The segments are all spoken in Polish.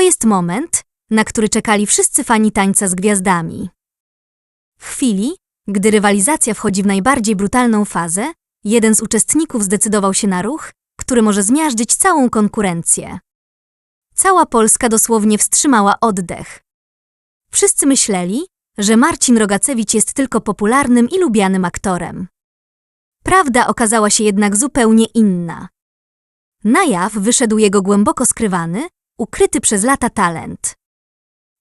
To jest moment, na który czekali wszyscy fani tańca z gwiazdami. W chwili, gdy rywalizacja wchodzi w najbardziej brutalną fazę, jeden z uczestników zdecydował się na ruch, który może zmiażdżyć całą konkurencję. Cała Polska dosłownie wstrzymała oddech. Wszyscy myśleli, że Marcin Rogacewicz jest tylko popularnym i lubianym aktorem. Prawda okazała się jednak zupełnie inna. Na jaw wyszedł jego głęboko skrywany, ukryty przez lata talent.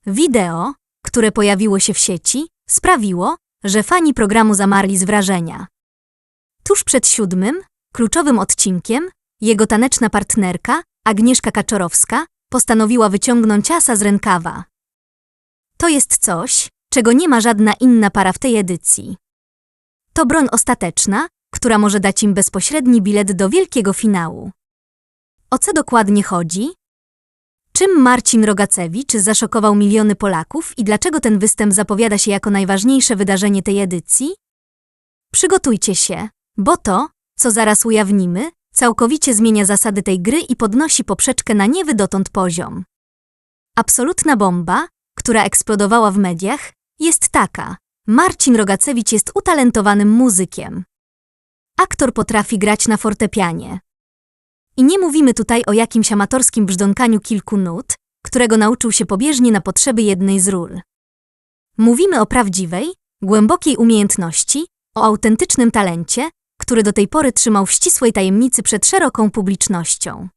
Wideo, które pojawiło się w sieci, sprawiło, że fani programu zamarli z wrażenia. Tuż przed siódmym, kluczowym odcinkiem, jego taneczna partnerka, Agnieszka Kaczorowska, postanowiła wyciągnąć asa z rękawa. To jest coś, czego nie ma żadna inna para w tej edycji. To broń ostateczna, która może dać im bezpośredni bilet do wielkiego finału. O co dokładnie chodzi? Czym Marcin Rogacewicz zaszokował miliony Polaków i dlaczego ten występ zapowiada się jako najważniejsze wydarzenie tej edycji? Przygotujcie się, bo to, co zaraz ujawnimy, całkowicie zmienia zasady tej gry i podnosi poprzeczkę na niewy dotąd poziom. Absolutna bomba, która eksplodowała w mediach, jest taka. Marcin Rogacewicz jest utalentowanym muzykiem. Aktor potrafi grać na fortepianie. I nie mówimy tutaj o jakimś amatorskim brzdąkaniu kilku nut, którego nauczył się pobieżnie na potrzeby jednej z ról. Mówimy o prawdziwej, głębokiej umiejętności, o autentycznym talencie, który do tej pory trzymał w ścisłej tajemnicy przed szeroką publicznością.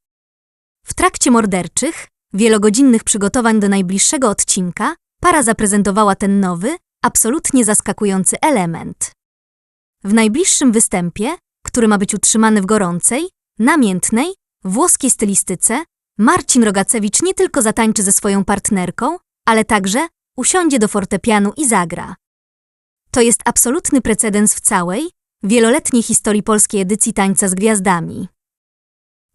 W trakcie morderczych, wielogodzinnych przygotowań do najbliższego odcinka, para zaprezentowała ten nowy, absolutnie zaskakujący element. W najbliższym występie, który ma być utrzymany w gorącej, namiętnej, włoskiej stylistyce, Marcin Rogacewicz nie tylko zatańczy ze swoją partnerką, ale także usiądzie do fortepianu i zagra. To jest absolutny precedens w całej, wieloletniej historii polskiej edycji Tańca z Gwiazdami.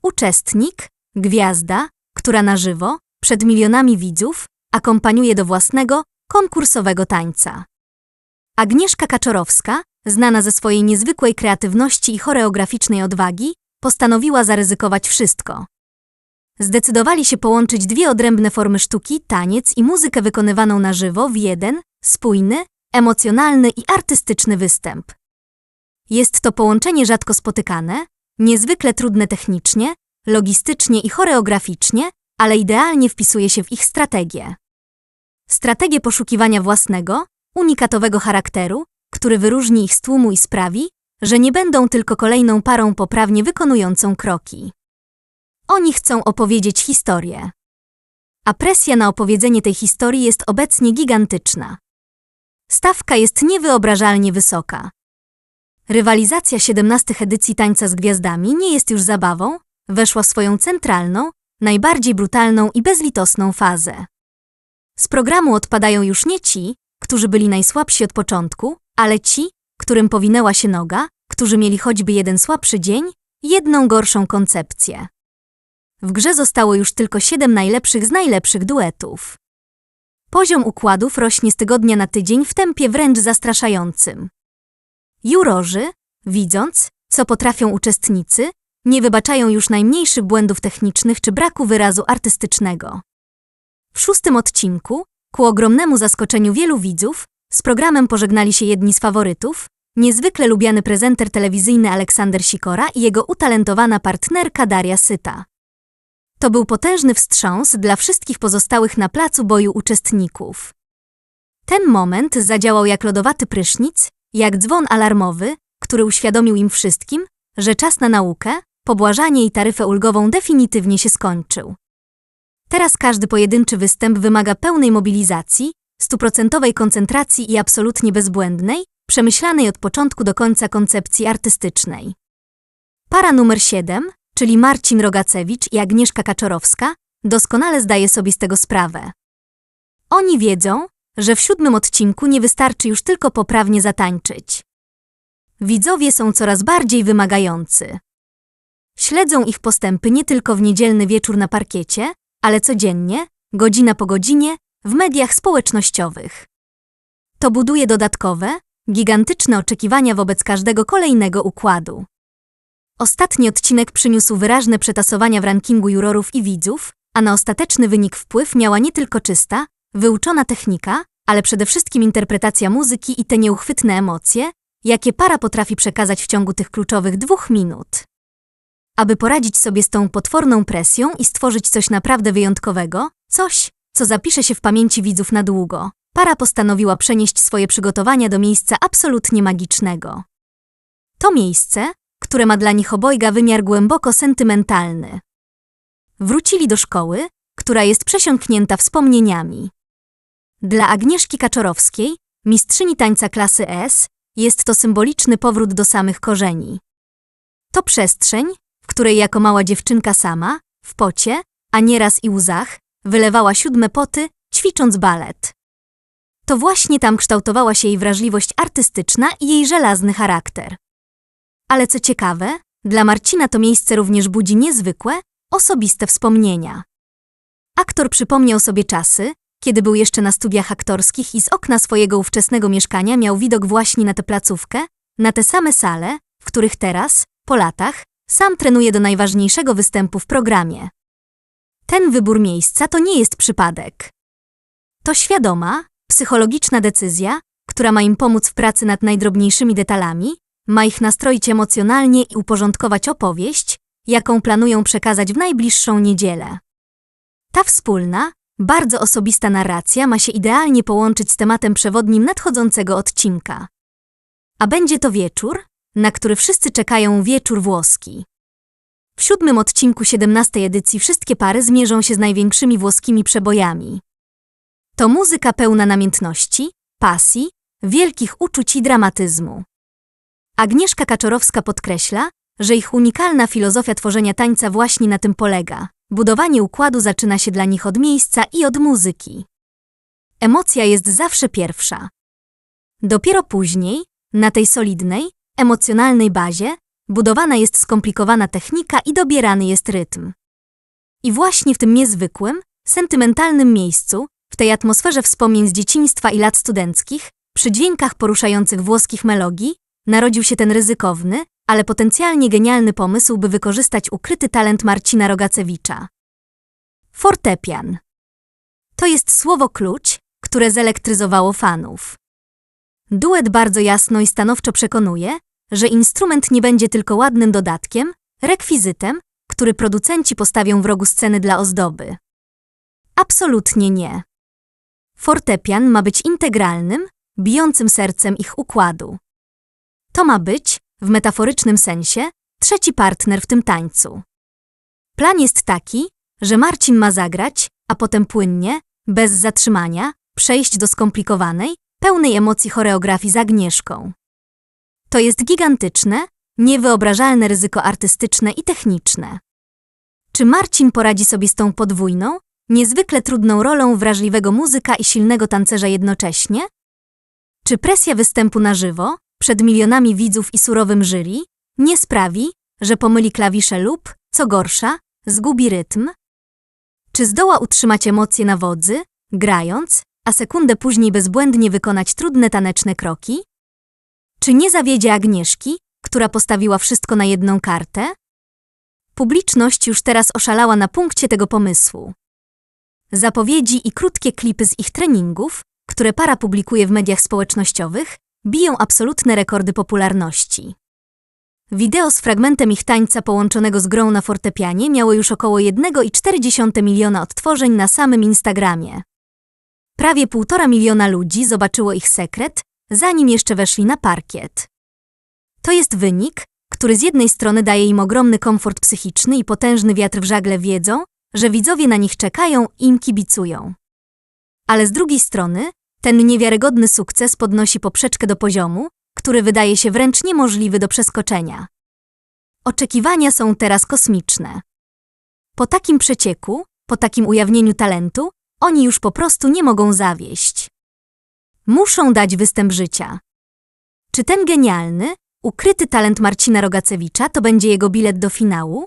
Uczestnik, gwiazda, która na żywo, przed milionami widzów, akompaniuje do własnego, konkursowego tańca. Agnieszka Kaczorowska, znana ze swojej niezwykłej kreatywności i choreograficznej odwagi, postanowiła zaryzykować wszystko. Zdecydowali się połączyć dwie odrębne formy sztuki, taniec i muzykę wykonywaną na żywo w jeden, spójny, emocjonalny i artystyczny występ. Jest to połączenie rzadko spotykane, niezwykle trudne technicznie, logistycznie i choreograficznie, ale idealnie wpisuje się w ich strategię. Strategię poszukiwania własnego, unikatowego charakteru, który wyróżni ich z tłumu i sprawi, że nie będą tylko kolejną parą poprawnie wykonującą kroki. Oni chcą opowiedzieć historię. A presja na opowiedzenie tej historii jest obecnie gigantyczna. Stawka jest niewyobrażalnie wysoka. Rywalizacja 17 edycji Tańca z Gwiazdami nie jest już zabawą, weszła w swoją centralną, najbardziej brutalną i bezlitosną fazę. Z programu odpadają już nie ci, którzy byli najsłabsi od początku, ale ci, którym powinęła się noga, którzy mieli choćby jeden słabszy dzień, jedną gorszą koncepcję. W grze zostało już tylko siedem najlepszych z najlepszych duetów. Poziom układów rośnie z tygodnia na tydzień w tempie wręcz zastraszającym. Jurorzy, widząc, co potrafią uczestnicy, nie wybaczają już najmniejszych błędów technicznych czy braku wyrazu artystycznego. W szóstym odcinku, ku ogromnemu zaskoczeniu wielu widzów, z programem pożegnali się jedni z faworytów, niezwykle lubiany prezenter telewizyjny Aleksander Sikora i jego utalentowana partnerka Daria Syta. To był potężny wstrząs dla wszystkich pozostałych na placu boju uczestników. Ten moment zadziałał jak lodowaty prysznic, jak dzwon alarmowy, który uświadomił im wszystkim, że czas na naukę, pobłażanie i taryfę ulgową definitywnie się skończył. Teraz każdy pojedynczy występ wymaga pełnej mobilizacji, stuprocentowej koncentracji i absolutnie bezbłędnej, przemyślanej od początku do końca koncepcji artystycznej. Para numer 7, czyli Marcin Rogacewicz i Agnieszka Kaczorowska, doskonale zdaje sobie z tego sprawę. Oni wiedzą, że w siódmym odcinku nie wystarczy już tylko poprawnie zatańczyć. Widzowie są coraz bardziej wymagający. Śledzą ich postępy nie tylko w niedzielny wieczór na parkiecie, ale codziennie, godzina po godzinie, w mediach społecznościowych. To buduje dodatkowe, gigantyczne oczekiwania wobec każdego kolejnego układu. Ostatni odcinek przyniósł wyraźne przetasowania w rankingu jurorów i widzów, a na ostateczny wynik wpływ miała nie tylko czysta, wyuczona technika, ale przede wszystkim interpretacja muzyki i te nieuchwytne emocje, jakie para potrafi przekazać w ciągu tych kluczowych dwóch minut. Aby poradzić sobie z tą potworną presją i stworzyć coś naprawdę wyjątkowego, coś, co zapisze się w pamięci widzów na długo, para postanowiła przenieść swoje przygotowania do miejsca absolutnie magicznego. To miejsce, które ma dla nich obojga wymiar głęboko sentymentalny. Wrócili do szkoły, która jest przesiąknięta wspomnieniami. Dla Agnieszki Kaczorowskiej, mistrzyni tańca klasy S, jest to symboliczny powrót do samych korzeni. To przestrzeń, w której jako mała dziewczynka sama, w pocie, a nieraz i łzach, wylewała siódme poty, ćwicząc balet. To właśnie tam kształtowała się jej wrażliwość artystyczna i jej żelazny charakter. Ale co ciekawe, dla Marcina to miejsce również budzi niezwykłe, osobiste wspomnienia. Aktor przypomniał sobie czasy, kiedy był jeszcze na studiach aktorskich i z okna swojego ówczesnego mieszkania miał widok właśnie na tę placówkę, na te same sale, w których teraz, po latach, sam trenuje do najważniejszego występu w programie. Ten wybór miejsca to nie jest przypadek. To świadoma, psychologiczna decyzja, która ma im pomóc w pracy nad najdrobniejszymi detalami, ma ich nastroić emocjonalnie i uporządkować opowieść, jaką planują przekazać w najbliższą niedzielę. Ta wspólna, bardzo osobista narracja ma się idealnie połączyć z tematem przewodnim nadchodzącego odcinka. A będzie to wieczór, na który wszyscy czekają wieczór włoski. W siódmym odcinku 17 edycji wszystkie pary zmierzą się z największymi włoskimi przebojami. To muzyka pełna namiętności, pasji, wielkich uczuć i dramatyzmu. Agnieszka Kaczorowska podkreśla, że ich unikalna filozofia tworzenia tańca właśnie na tym polega. Budowanie układu zaczyna się dla nich od miejsca i od muzyki. Emocja jest zawsze pierwsza. Dopiero później, na tej solidnej, emocjonalnej bazie, budowana jest skomplikowana technika i dobierany jest rytm. I właśnie w tym niezwykłym, sentymentalnym miejscu, w tej atmosferze wspomnień z dzieciństwa i lat studenckich, przy dźwiękach poruszających włoskich melodii, narodził się ten ryzykowny, ale potencjalnie genialny pomysł, by wykorzystać ukryty talent Marcina Rogacewicza. Fortepian. To jest słowo klucz, które zelektryzowało fanów. Duet bardzo jasno i stanowczo przekonuje, że instrument nie będzie tylko ładnym dodatkiem, rekwizytem, który producenci postawią w rogu sceny dla ozdoby. Absolutnie nie. Fortepian ma być integralnym, bijącym sercem ich układu. To ma być, w metaforycznym sensie, trzeci partner w tym tańcu. Plan jest taki, że Marcin ma zagrać, a potem płynnie, bez zatrzymania, przejść do skomplikowanej, pełnej emocji choreografii z Agnieszką. To jest gigantyczne, niewyobrażalne ryzyko artystyczne i techniczne. Czy Marcin poradzi sobie z tą podwójną, niezwykle trudną rolą wrażliwego muzyka i silnego tancerza jednocześnie? Czy presja występu na żywo, przed milionami widzów i surowym jury, nie sprawi, że pomyli klawisze lub, co gorsza, zgubi rytm? Czy zdoła utrzymać emocje na wodzy, grając, a sekundę później bezbłędnie wykonać trudne taneczne kroki? Czy nie zawiedzie Agnieszki, która postawiła wszystko na jedną kartę? Publiczność już teraz oszalała na punkcie tego pomysłu. Zapowiedzi i krótkie klipy z ich treningów, które para publikuje w mediach społecznościowych, biją absolutne rekordy popularności. Wideo z fragmentem ich tańca połączonego z grą na fortepianie miało już około 1,4 miliona odtworzeń na samym Instagramie. Prawie półtora miliona ludzi zobaczyło ich sekret, zanim jeszcze weszli na parkiet. To jest wynik, który z jednej strony daje im ogromny komfort psychiczny i potężny wiatr w żagle wiedzą, że widzowie na nich czekają i im kibicują. Ale z drugiej strony ten niewiarygodny sukces podnosi poprzeczkę do poziomu, który wydaje się wręcz niemożliwy do przeskoczenia. Oczekiwania są teraz kosmiczne. Po takim przecieku, po takim ujawnieniu talentu, oni już po prostu nie mogą zawieść. Muszą dać występ życia. Czy ten genialny, ukryty talent Marcina Rogacewicza to będzie jego bilet do finału?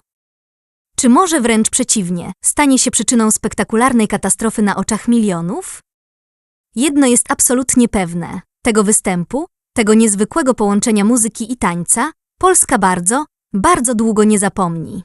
Czy może wręcz przeciwnie, stanie się przyczyną spektakularnej katastrofy na oczach milionów? Jedno jest absolutnie pewne. Tego występu, tego niezwykłego połączenia muzyki i tańca, Polska bardzo, bardzo długo nie zapomni.